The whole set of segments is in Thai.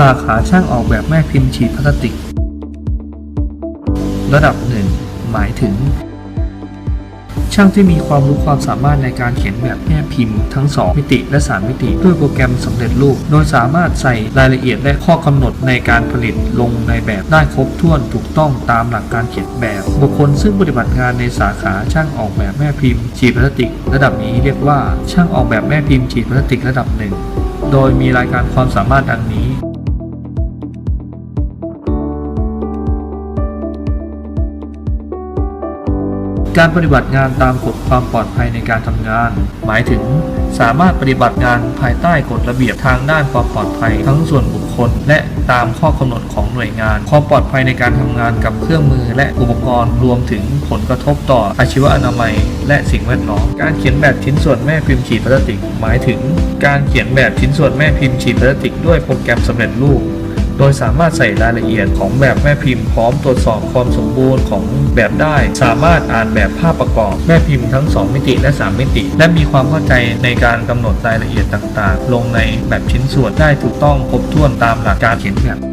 สาขาช่างออกแบบแม่พิมพ์ฉีดพลาสติก ระดับหนึ่งหมายถึง ช่างที่มีความรู้ความสามารถในการเขียนแบบแม่พิมพ์ทั้ง 2 มิติและ 3 มิติ ด้วยโปรแกรมสำเร็จรูป โดยสามารถใส่รายละเอียดและข้อกำหนดในการผลิตลงในแบบได้ครบถ้วนถูกต้องตามหลักการเขียนแบบ บุคคลซึ่งปฏิบัติงานในสาขาช่างออกแบบแม่พิมพ์ฉีดพลาสติก ระดับนี้เรียกว่าช่างออกแบบแม่พิมพ์ฉีดพลาสติกระดับหนึ่งโดยมีรายการความสามารถดังนี้ การปฏิบัติงานตามกฎความปลอดภัยในการทำงาน หมายถึง สามารถปฏิบัติงานภายใต้กฎระเบียบทางด้านความปลอดภัยทั้งส่วนบุคคล และตามข้อกำหนดของหน่วยงาน ความปลอดภัยในการทำงานกับเครื่องมือและอุปกรณ์รวมถึงผลกระทบต่ออาชีวอนามัย และสิ่งแวดล้อมการเขียนแบบชิ้นส่วนแม่พิมพ์ฉีดพลาสติก หมายถึง การเขียนแบบชิ้นส่วนแม่พิมพ์ฉีดพลาสติกด้วยโปรแกรมสำเร็จรูป โดยสามารถใส่รายละเอียดของแบบแม่พิมพ์พร้อมตรวจสอบความสมบูรณ์ของแบบได้ สามารถอ่านแบบภาพประกอบแม่พิมพ์ทั้ง 2 มิติและ 3 มิติ และมีความเข้าใจในการกำหนดรายละเอียดต่างๆ ลงในแบบชิ้นส่วนได้ถูกต้องครบถ้วนตามหลักการเขียนแบบ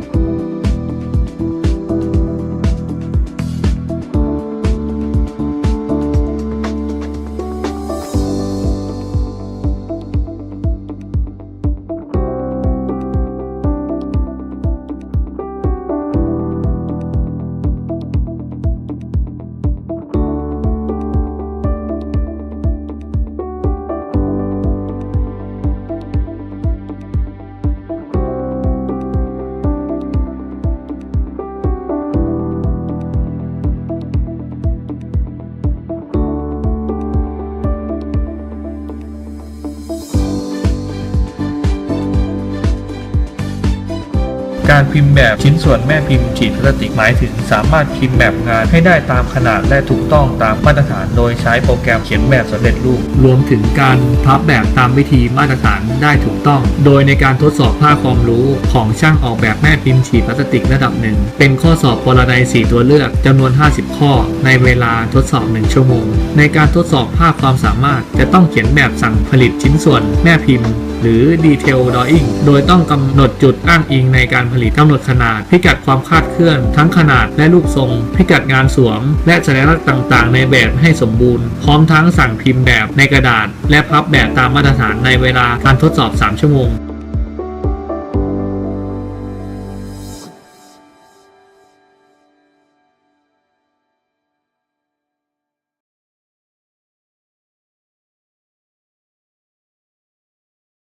การพิมพ์แบบชิ้นส่วนแม่พิมพ์ฉีดพลาสติกหมายถึง สามารถพิมพ์แบบงานให้ได้ตามขนาดและถูกต้องตามมาตรฐาน โดยใช้โปรแกรมเขียนแบบสำเร็จรูป รวมถึงการพับแบบตามวิธีมาตรฐานได้ถูกต้อง โดยในการทดสอบภาคความรู้ของช่างออกแบบแม่พิมพ์ฉีดพลาสติกระดับหนึ่งเป็นข้อสอบปรนัย4ตัวเลือกจำนวน 50 ข้อ ในเวลาทดสอบ 1 ชั่วโมง ในการทดสอบภาคความสามารถจะต้องเขียนแบบสั่งผลิตชิ้นส่วนแม่พิมพ์หรือ Detail Drawing โดยต้องกำหนดจุดอ้างอิงในการผลิตกำหนดขนาด พิกัดความคาดเคลื่อน ทั้งขนาดและรูปทรง พิกัดงานสวม และสัญลักษณ์ต่างๆ ในแบบให้สมบูรณ์ พร้อมทั้งสั่งพิมพ์แบบในกระดาษ และพับแบบตามมาตรฐานในเวลาการทดสอบ 3 ชั่วโมง